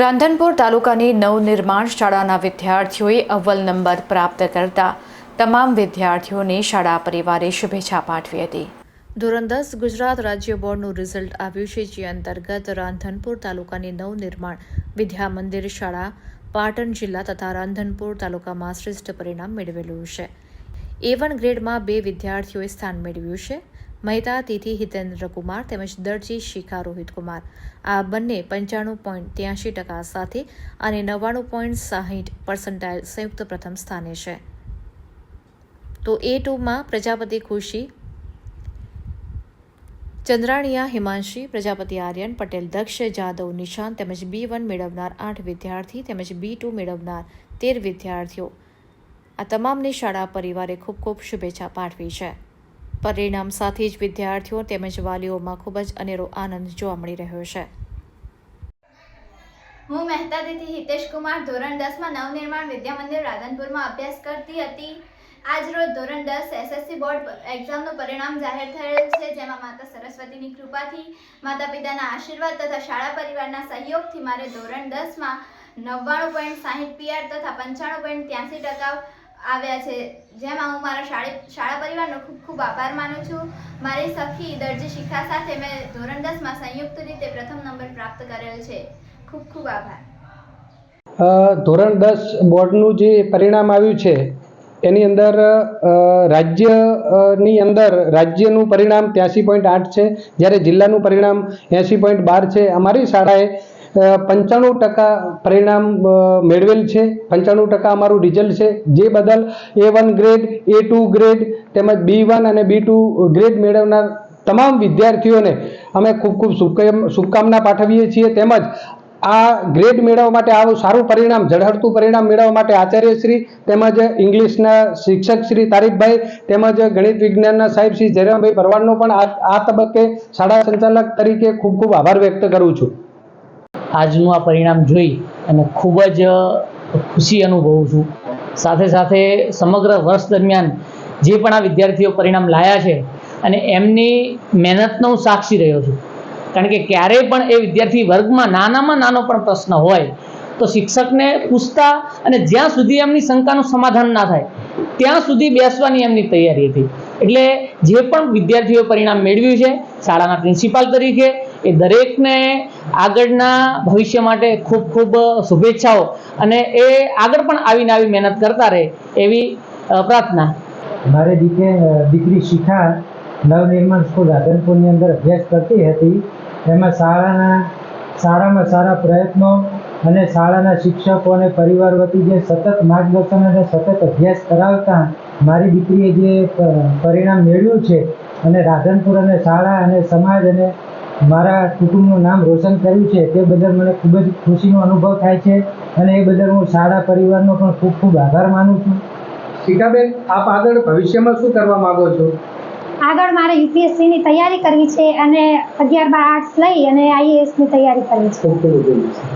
રાંધનપુર તાલુકાની નવનિર્માણ શાળાના વિદ્યાર્થીઓએ અવ્વલ નંબર પ્રાપ્ત કરતા તમામ વિદ્યાર્થીઓને શાળા પરિવારે શુભેચ્છા પાઠવી હતી. ધોરણ દસ ગુજરાત રાજ્ય બોર્ડનું રિઝલ્ટ આવ્યું છે, જે અંતર્ગત રાંધનપુર તાલુકાની નવનિર્માણ વિદ્યા મંદિર શાળા, પાટણ જિલ્લા તથા રાંધનપુર તાલુકામાં શ્રેષ્ઠ પરિણામ મેળવેલું છે. એ વન ગ્રેડમાં બે વિદ્યાર્થીઓએ સ્થાન મેળવ્યું છે. મહેતા, તિથિ હિતેન્દ્ર કુમાર તેમજ દરજી, શિખા, રોહિત કુમાર. આ બંને પંચાણું પોઈન્ટ ત્યાંશી ટકા સાથે અને નવ્વાણું પોઈન્ટ સાહીઠ પર્સન્ટાઇલ સંયુક્ત પ્રથમ સ્થાને છે. તો એ ટુમાં પ્રજાપતિ ખુશી ચંદ્રાણીયા, હિમાંશી, પ્રજાપતિ આર્યન, પટેલ દક્ષ, જાદવ, નિશાંત તેમજ બી વન મેળવનાર આઠ વિદ્યાર્થી તેમજ બી ટુ મેળવનાર તેર વિદ્યાર્થીઓ. આ તમામને શાળા પરિવારે ખૂબ ખૂબ શુભેચ્છા પાઠવી છે. પરિણામ સાથે જ વિદ્યાર્થીઓ તેમજ વાલીઓમાં ખૂબ જ અનેરો આનંદ જોવા મળી રહ્યો છે. હું મહેતા તિથિ હિતેશ કુમાર, ધોરણ દસમાં નવનિર્માણ વિદ્યા મંદિર રાધનપુરમાં અભ્યાસ કરતી હતી. આજ રોજ ધોરણ દસ એસએસસી બોર્ડ એક્ઝામનું પરિણામ જાહેર થયેલ છે, જેમાં માતા સરસ્વતીની કૃપાથી માતા પિતાના આશીર્વાદ તથા શાળા પરિવારના સહયોગથી મારે ધોરણ દસમાં નવ્વાણું પોઈન્ટ સાહીઠ પીઆર તથા પંચાણું પોઈન્ટ ત્યાંસી ટકા આવ્યા છે. જેમાં હું મારા શાળી પરિવારનો ખૂબ ખૂબ આભાર માનું છું. મારી સખી દરજી શિખા સાથે મેં ધોરણ દસમાં સંયુક્ત રીતે પ્રથમ નંબર પ્રાપ્ત કરેલ છે. ખૂબ ખૂબ આભાર. ધોરણ દસ બોર્ડનું જે પરિણામ આવ્યું છે, એની અંદર રાજ્યની અંદર રાજ્યનું પરિણામ ત્યાંસી પોઈન્ટ આઠ છે, જ્યારે જિલ્લાનું પરિણામ એંસી પોઈન્ટ બાર છે. અમારી શાળાએ પંચાણું ટકા પરિણામ મેળવેલ છે. પંચાણું ટકા અમારું રિઝલ્ટ છે. જે બદલ A one grade A two grade તેમજ બી વન અને બી ટુ ગ્રેડ મેળવનાર તમામ વિદ્યાર્થીઓને અમે ખૂબ ખૂબ શુભકામના પાઠવીએ છીએ. તેમજ આ ગ્રેડ મેળવવા માટે આવું સારું પરિણામ, ઝળહળતું પરિણામ મેળવવા માટે આચાર્યશ્રી તેમજ ઇંગ્લિશના શિક્ષક શ્રી તારીફભાઈ તેમજ ગણિત વિજ્ઞાનના સાહેબ શ્રી જયરામભાઈ પરવાડનો પણ આ તબક્કે શાળા સંચાલક તરીકે ખૂબ ખૂબ આભાર વ્યક્ત કરું છું. આજનું આ પરિણામ જોઈ અને ખૂબ જ ખુશી અનુભવું છું. સાથે સાથે સમગ્ર વર્ષ દરમિયાન જે પણ આ વિદ્યાર્થીઓ પરિણામ લાયા છે અને એમની મહેનતનો હું સાક્ષી રહ્યો છું. કારણ કે ક્યારેય પણ એ વિદ્યાર્થી વર્ગમાં નાનામાં નાનો પણ પ્રશ્ન હોય, તો શિક્ષકને પૂછતા અને જ્યાં સુધી એમની શંકાનું સમાધાન ના થાય, ત્યાં સુધી બેસવાની એમની તૈયારી હતી. એટલે જે પણ વિદ્યાર્થીઓ પરિણામ મેળવ્યું છે, શાળાના પ્રિન્સિપાલ તરીકે, એ દરેકને આગળના ભવિષ્ય માટે ખૂબ ખૂબ શુભેચ્છાઓ. અને એ આગળ પણ આવીને આવી મહેનત કરતા રહે એવી પ્રાર્થના. મારી દીકરી દીકરી શિખા નવનિર્માણ સ્કૂલ, રાધનપુરની અંદર અભ્યાસ કરતી હતી. એમાં શાળાના સારામાં સારા પ્રયત્નો અને શાળાના શિક્ષકો અને પરિવાર વતી જે સતત માર્ગદર્શન અને સતત અભ્યાસ કરાવતા મારી દીકરીએ જે પરિણામ મેળવ્યું છે અને રાધનપુર અને શાળા અને સમાજ અને મારા કુટુંબનું નામ રોશન કર્યું છે તે બદલ મને ખૂબ જ ખુશીનો અનુભવ થાય છે અને એ બદલ હું શાળા પરિવારનો પણ ખૂબ ખૂબ આભાર માનું છું. શિખાબેન આપ આગળ ભવિષ્યમાં શું કરવા માંગો છો? આગળ મારે યુપીએસસીની તૈયારી કરવી છે અને અગિયાર બાર આર્ટ્સ લઈ અને આઈએએસની તૈયારી કરવી છે.